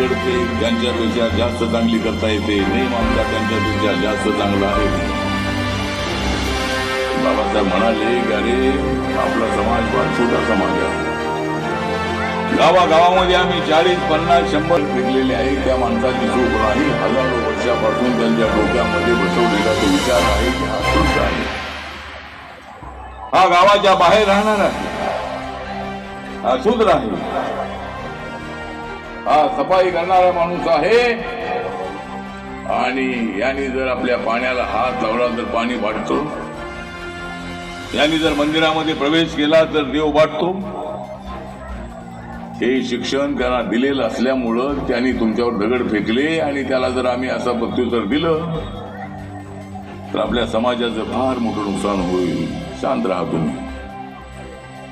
दगडफेक ज्यांच्यापेक्षा जास्त चांगली करता येते नेम आमचा त्यांच्यापेक्षा जास्त चांगला आहे. बाबासाहेब म्हणाले की अरे आपला समाज फार छोटा समाज आहे. गावागावामध्ये आम्ही चाळीस पन्नास शंभर फिरलेले आहे. त्या माणसाची चूक नाही हजारो वर्षापासून त्यांच्या डोक्यामध्ये बसवलेला तो विचार आहे की हा चूक आहे. हा गावाच्या बाहेर राहणार आहे. हा शूद्र आहे. हा सफाई करणारा माणूस आहे. आणि याने जर आपल्या पाण्याला हात लावला तर पाणी वाटतो यांनी जर मंदिरामध्ये प्रवेश केला तर देव वाटतो हे शिक्षण त्यांना दिलेलं असल्यामुळं त्यांनी तुमच्यावर दगड फेकले आणि त्याला जर आम्ही असं प्रत्युत्तर दिलं तर आपल्या समाजाचं फार मोठं नुकसान होईल. शांत राहा तुम्ही.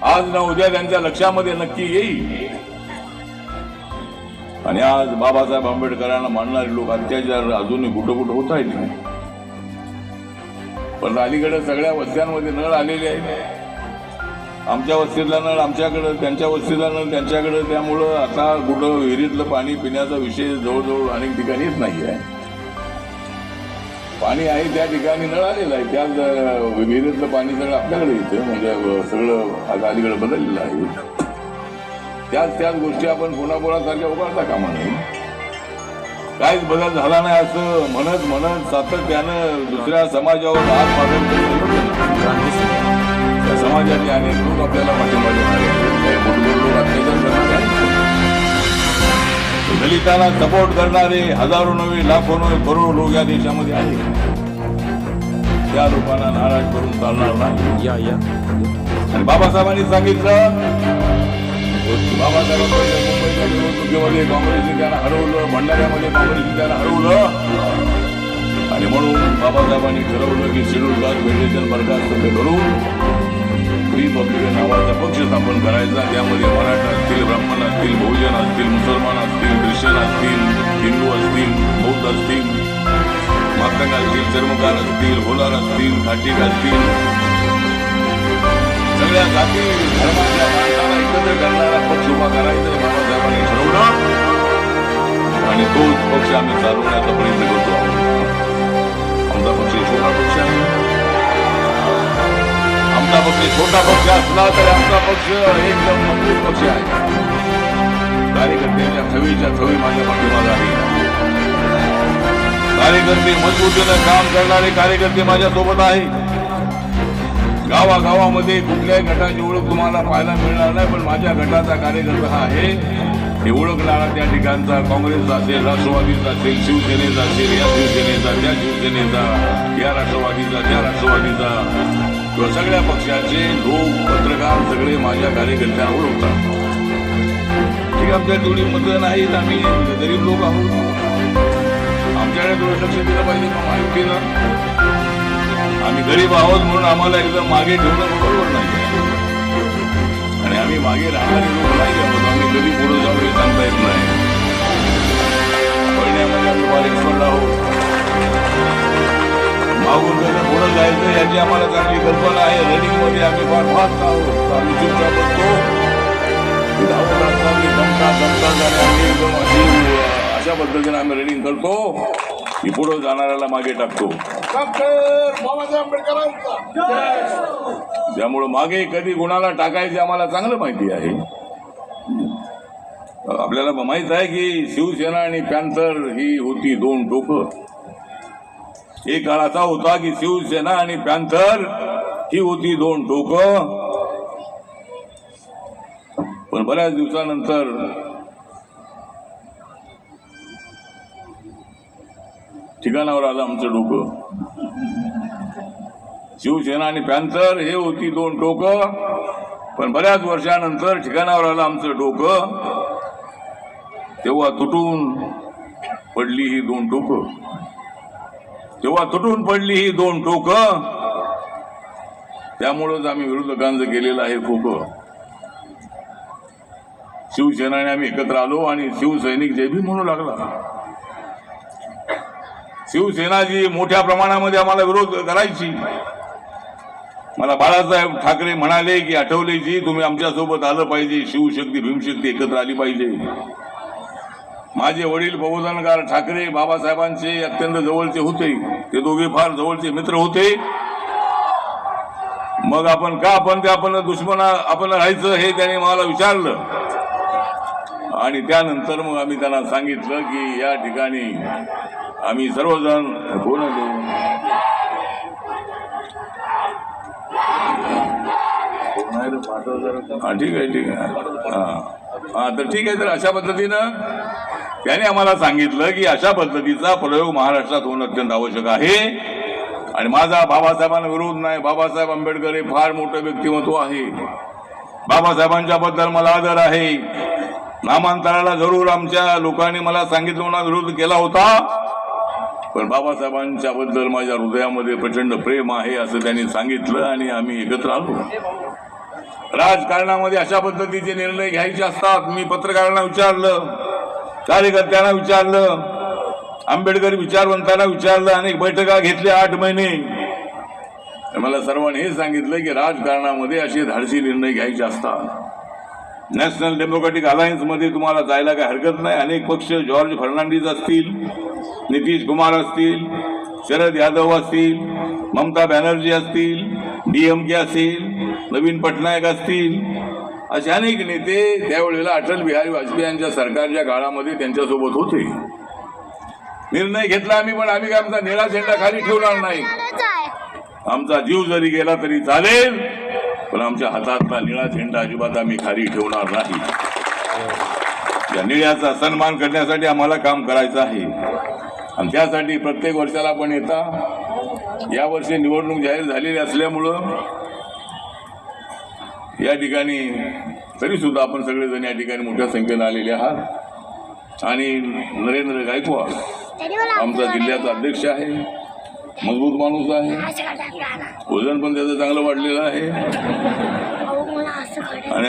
आज ना उद्या त्यांच्या लक्षामध्ये नक्की येईल. आणि आज बाबासाहेब आंबेडकरांना मानणारे लोक अत्याचार अजूनही कुठं कुठं होत आहेत. पण अलीकडे सगळ्या वस्त्यांमध्ये नळ आलेले आहेत. आमच्या वस्तीतला नळ आमच्याकडं त्यांच्या वस्तीतला नळ त्यांच्याकडं. त्यामुळं आता कुठं विहिरीतलं पाणी पिण्याचा विषय जवळजवळ अनेक ठिकाणी येत नाही आहे. पाणी आहे त्या ठिकाणी नळ आलेलं आहे. त्या विहिरीतलं पाणी सगळं आपल्याकडे येतं. म्हणजे सगळं आता अलीकडे बदललेलं आहे. त्याच त्याच गोष्टी आपण पुन्हा पुन्हा सारख्या उघडता कामा नाही काहीच बदल झाला नाही असं म्हणत म्हणत सातत्यानं दुसऱ्या समाजावर हात त्या समाजाचे अनेक लोक आपल्याला पाठिंबा. दलितांना सपोर्ट करणारे हजारो नव्हे लाखो नव्हे करोडो लोक या देशामध्ये आहेत. त्या लोकांना नाराज करून चालणार नाही. या या. आणि बाबासाहेबांनी सांगितलं बाबासाहेब पहिले मुंबईच्या काँग्रेसने हरवलं भंडाऱ्यामध्ये काँग्रेसने त्यांना हरवलं आणि म्हणून बाबासाहेबांनी ठरवलं की शेड्यूल कास्ट फेडरेशन बरखास्त करून रिपब्लिकन नावाचा पक्ष स्थापन करायचा त्यामध्ये मराठा असतील ब्राह्मण असतील बहुजन असतील मुसलमान असतील ख्रिश्चन असतील हिंदू असतील बौद्ध असतील मातंग असतील चर्मकार असतील होलार असतील खाटिक असतील सगळ्या जाती धर्माच्या एकत्र करणारा पक्ष उभा करायचा बाबासाहेबांनी ठरवलं आणि तोच पक्ष आम्ही चालवण्याचा प्रयत्न करतो आमचा पक्ष छोटा पक्ष आहे आमचा पक्ष छोटा पक्ष असला तरी आमचा पक्ष एकदम मजबूत पक्ष आहे कार्यकर्त्यांच्या थवीच्या थवी माझ्या पाठीमागे आहे कार्यकर्ते मजबूतीनं काम करणारे कार्यकर्ते माझ्यासोबत आहे गावागावामध्ये कुठल्याही गटाची ओळख तुम्हाला पाहायला मिळणार नाही पण माझ्या गटाचा कार्यकर्ता हा आहे. हे ओळखणारा त्या ठिकाणचा काँग्रेसचा असेल राष्ट्रवादीचा असेल शिवसेनेचा असेल या शिवसेनेचा त्या शिवसेनेचा या राष्ट्रवादीचा त्या राष्ट्रवादीचा. किंवा सगळ्या पक्षाचे लोक पत्रकार सगळे माझ्या कार्यकर्त्यांना ओळखतात. ठीक आहे आमच्या तेवढी मतं नाहीत आम्ही गरीब लोक आहोत. आमच्याकडे थोडं लक्ष दिलं पाहिजे का केलं आम्ही गरीब आहोत म्हणून आम्हाला एकदम मागे ठेवणं बरोबर नाही आणि आम्ही मागे राहणारे लोक नाही आहोत आम्ही कधी पुढे जाऊ हे सांगता येत नाही पळण्यामध्ये आम्ही फार आहोत मागून कसं पुढे जायचं याची आम्हाला चांगली कल्पना आहे रनिंगमध्ये आम्ही फार फास्ट आहोत आम्ही चुपचाप बसतो धावत असताना दमका दमका झाले आम्ही एकदम अशी अशा पद्धतीने आम्ही रनिंग करतो की पुढे जाणाऱ्याला मागे टाकतो. त्यामुळं मागे कधी गुणाला टाकायचे आम्हाला चांगलं माहिती आहे. आपल्याला माहीत आहे की शिवसेना आणि पॅन्थर ही होती दोन टोकं. एक काळ असा होता की शिवसेना आणि पॅन्थर ही होती दोन टोकं. पण बऱ्याच दिवसानंतर ठिकाणावर आलं आमचं डोकं. शिवसेना आणि पॅन्थर हे होती दोन टोकं पण बऱ्याच वर्षानंतर ठिकाणावर आलं आमचं डोकं. तेव्हा तुटून पडली ही दोन टोकं. तेव्हा तुटून पडली ही दोन टोकं. त्यामुळंच आम्ही विरोधकांचं केलेलं आहे खोकं शिवसेनाने आम्ही एकत्र आलो आणि शिवसैनिक जय भीम म्हणू लागला. शिवसेना जी मोठ्या प्रमाणामध्ये आम्हाला विरोध करायची. मला बाळासाहेब ठाकरे म्हणाले की आठवलेजी तुम्ही आमच्यासोबत आलं पाहिजे शिवशक्ती भीमशक्ती एकत्र आली पाहिजे. माझे वडील बहुजनकार ठाकरे बाबासाहेबांचे अत्यंत जवळचे होते. ते दोघे फार जवळचे मित्र होते. मग आपण का आपण ते आपण दुश्मना आपण राहायचं हे त्याने मला विचारलं. आणि त्यानंतर मग आम्ही त्यांना सांगितलं की या ठिकाणी आम्ही सर्वजण कोण आहे हा ठीक आहे ठीक आहे. हा. तर ठीक आहे तर अशा पद्धतीनं त्याने आम्हाला सांगितलं की अशा पद्धतीचा प्रयोग महाराष्ट्रात होणं अत्यंत आवश्यक आहे. आणि माझा बाबासाहेबांना विरोध नाही. बाबासाहेब आंबेडकर हे फार मोठं व्यक्तिमत्व आहे. बाबासाहेबांच्या बद्दल मला आदर आहे. नामांतराला जरूर आमच्या लोकांनी मला सांगितलं विरोध केला होता. पण बाबासाहेबांच्या बद्दल माझ्या हृदयामध्ये प्रचंड प्रेम आहे असं त्यांनी सांगितलं आणि आम्ही एकत्र आलो. राजकारणामध्ये अशा पद्धतीचे निर्णय घ्यायचे असतात. मी पत्रकारांना विचारलं कार्यकर्त्यांना विचारलं आंबेडकर विचारवंतांना विचारलं अनेक बैठका घेतल्या आठ महिने. तर मला सर्वांनी हे सांगितलं की राजकारणामध्ये असे धाडसी निर्णय घ्यायचे असतात. नॅशनल डेमोक्रेटिक अलायन्समध्ये तुम्हाला जायला काही हरकत नाही. अनेक पक्ष जॉर्ज फर्नांडिस असतील नितीश कुमार असतील शरद यादव असतील ममता बॅनर्जी असतील डीएमके असेल नवीन पटनायक असतील असे अनेक नेते त्यावेळेला अटल बिहारी वाजपेयी यांच्या सरकारच्या काळामध्ये त्यांच्यासोबत होते. निर्णय घेतला आम्ही पण आम्ही काय आमचा निळा झेंडा खाली ठेवणार नाही. आमचा जीव जरी गेला तरी चालेल. पण आमच्या हातातला निळा झेंडा अजिबात आम्ही खाली ठेवणार नाही. या निळ्याचा सन्मान करण्यासाठी आम्हाला काम करायचं आहे. आणि त्यासाठी प्रत्येक वर्षाला आपण येता. यावर्षी निवडणूक जाहीर झालेली असल्यामुळं या ठिकाणी तरीसुद्धा आपण सगळेजण या ठिकाणी मोठ्या संख्येनं आलेले आहात. आणि नरेंद्र गायकवाड आमचा जिल्ह्याचा अध्यक्ष आहे. मजबूत माणूस आहे. वजन पण त्याचं चांगलं वाढलेलं आहे. आणि